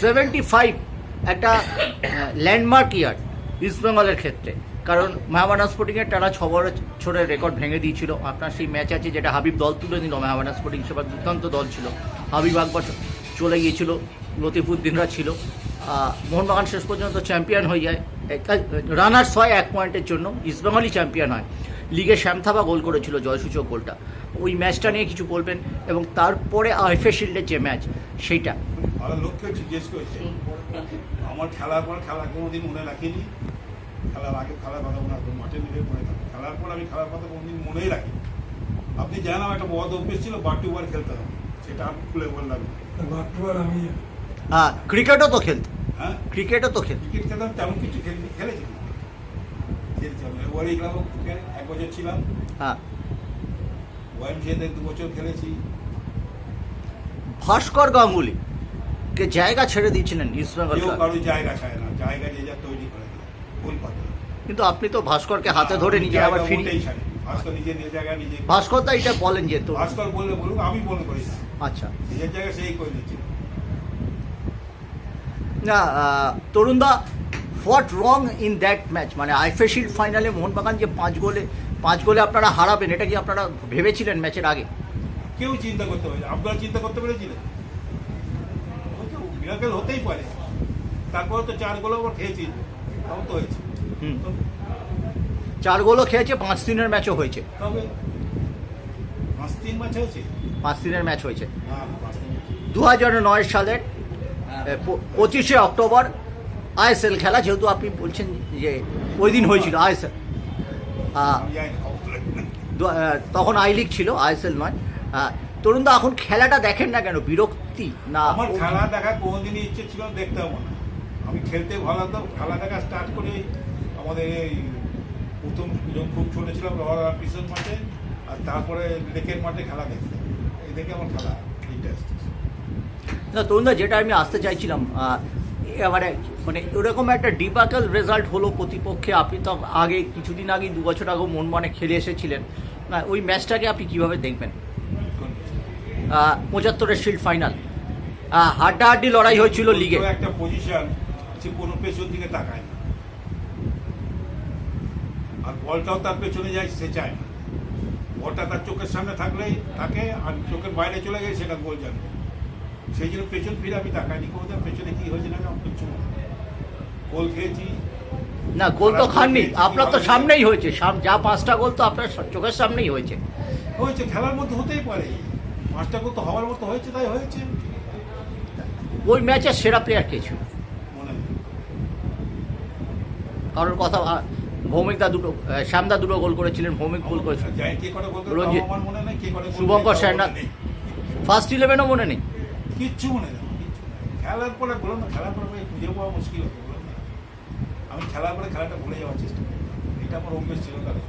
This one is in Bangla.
সেভেন্টি ফাইভ একটা ল্যান্ডমার্ক ইয়ার ইস্টবেঙ্গলের ক্ষেত্রে। কারণ মেহমানা স্পোর্টিংয়ের টানা ছ বছরের রেকর্ড ভেঙে দিয়েছিল। আপনার সেই ম্যাচ আছে যেটা হাবিব দল তুলে নিল। মেহমানা স্পোর্টিং সেবার দুর্দান্ত দল ছিল। হাবিব আকবর চলে গিয়েছিল, লতিফুদ্দিনরা ছিল। মোহনবাগান শেষ পর্যন্ত চ্যাম্পিয়ন হয়ে যায়। রানার্স হয় এক পয়েন্টের জন্য। ইস্টবেঙ্গলই চ্যাম্পিয়ন হয়। লিগে শ্যামথাবা গোল করেছিল, জয়সূচক গোলটা। ওই ম্যাচটা নিয়ে কিছু বলবেন। এবং তারপরে আইফে শিল্ডের যে ম্যাচ সেইটা। ভালো লোককে জিজ্ঞেস করছে। আমার খেলার পর খেলা কোনোদিন মনে রাখিনি। খেলার আগে খেলার কথা মনে রাখব মাঠে নেমে মনে থাকে খেলার পর আমি খেলার কথা কোনোদিন মনেই রাখি আপনি জানেন আমার একটা বদ অভ্যেস ছিল বাটি ওভার খেলতে হবে। সেটা আমি খুলে বললাম। আমি হ্যাঁ ক্রিকেটও তো খেলত। হ্যাঁ? ক্রিকেটও তো খেলত। ক্রিকেট খেলতাম তেমন কিছু খেলি খেলেছি খেলছি আমি ওয়ারি ক্লাবও এক বছর ছিলাম। হ্যাঁ। ওয়াইমসিএতে দু বছর খেলেছি। ভাস্কর গাঙ্গুলি। কে জায়গা ছেড়ে দিয়েছিলেন ইস্টবেঙ্গল কেউ কারও জায়গা চায় না জায়গা যে যা তৈরি করে দেয় ভুল কথা। কিন্তু আপনি তো ভাস্করকে হাতে ধরে নিজে আবার ফিরি ভাস্কর নিজের নিজের জায়গা নিজে ভাস্কর দা এটা বলেন যে তো ভাস্কর বললে বলুক আমি মনে করি আচ্ছা। নিজের জায়গা সেই করে দিচ্ছে না তরুণদা what wrong in that match মানে আইফে শিল্ড ফাইনালে মোহনবাগান যে পাঁচ গোলে পাঁচ গোলে আপনারা হারাবেন এটা কি আপনারা ভেবেছিলেন ম্যাচের আগে? কেউ চিন্তা করতে পারে আপনারা চিন্তা করতে পেরেছিলেন? মিরাকেল হতেই পারে। তারপরে তো চার গোল আবার খেয়েছি। তাও তো হয়েছে। চার গোলও খেয়েছে পাঁচ দিনের ম্যাচও হয়েছে। তবে পাঁচ তিন ম্যাচ হয়েছে? পাঁচ দিনের ম্যাচ হয়েছে। হ্যাঁ। দু হাজার নয় সালের পঁচিশে অক্টোবর আইএসএল খেলা যেহেতু আপনি বলছেন যে ওই দিন হয়েছিল আইএসএল। লাগে না। তখন আই লিগ ছিল আইএসএল নয়। তরুণদা এখন খেলাটা দেখেন না কেন? বিরক্তি? না। আমার খেলা দেখা কোনোদিনই ইচ্ছে ছিল দেখতে হবে না। আমি খেলতে ভালো লাগতো খেলা দেখা স্টার্ট করে আমাদের এই প্রথম যখন খুব ছোটো ছিলাম পিছন মাঠে আর তারপরে লেকের মাঠে খেলা দেখতাম এই দেখে আমার খেলা ইন্টারেস্ট না তরুণদা যেটা আমি আসতে চাইছিলাম এবারে মানে এরকম একটা ডিপাকাল রেজাল্ট হলো প্রতিপক্ষে। আপনি তো আগে কিছুদিন আগে দু বছর আগে মন মানে খেলে এসেছিলেন। না ওই ম্যাচটাকে আপনি কীভাবে দেখবেন? পঁচাত্তরের শিল্ড ফাইনাল। হাড্ডাহাড্ডি লড়াই হয়েছিল লিগে। একটা পজিশন সে কোনো পেছন দিকে তাকায় না। আর বলটাও তার পেছনে যায় সে চায় না। বলটা তার চোখের সামনে থাকলেই থাকে আর চোখের বাইরে চলে গেলে সেটা গোল যাবে সেই জন্য পেছন ফিরে আমি তাকাইনি কোথাও পেছনে কি হয়েছে না মনে নেই। গোল খেয়েছি। না গোল তো খাননি। আপনার তো সামনেই হয়েছে। যা পাঁচটা গোল তো আপনার চোখের সামনেই হয়েছে। হয়েছে খেলার মধ্যে হতেই পারে। মাস্টার তো হওয়ার মতো হয়েছে তাই হয়েছে। ওই ম্যাচের সেরা প্লেয়ার কে ছিল? কারোর কথা ভৌমিকদা দুটো শ্যামদা দুটো গোল করেছিলেন ভৌমিক গোল করেছিলেন রঞ্জিত শুভঙ্কর শ্যামনাথ ফার্স্ট ইলেভেনও মনে নেই। কিচ্ছু মনে নেই খেলার পরে বলো না খেলার পরে খুঁজে পাওয়া মুশকিল হতো আমি খেলার পরে খেলাটা ভুলে যাওয়ার চেষ্টা করি। এটা আমার অভ্যেস ছিল তাদের।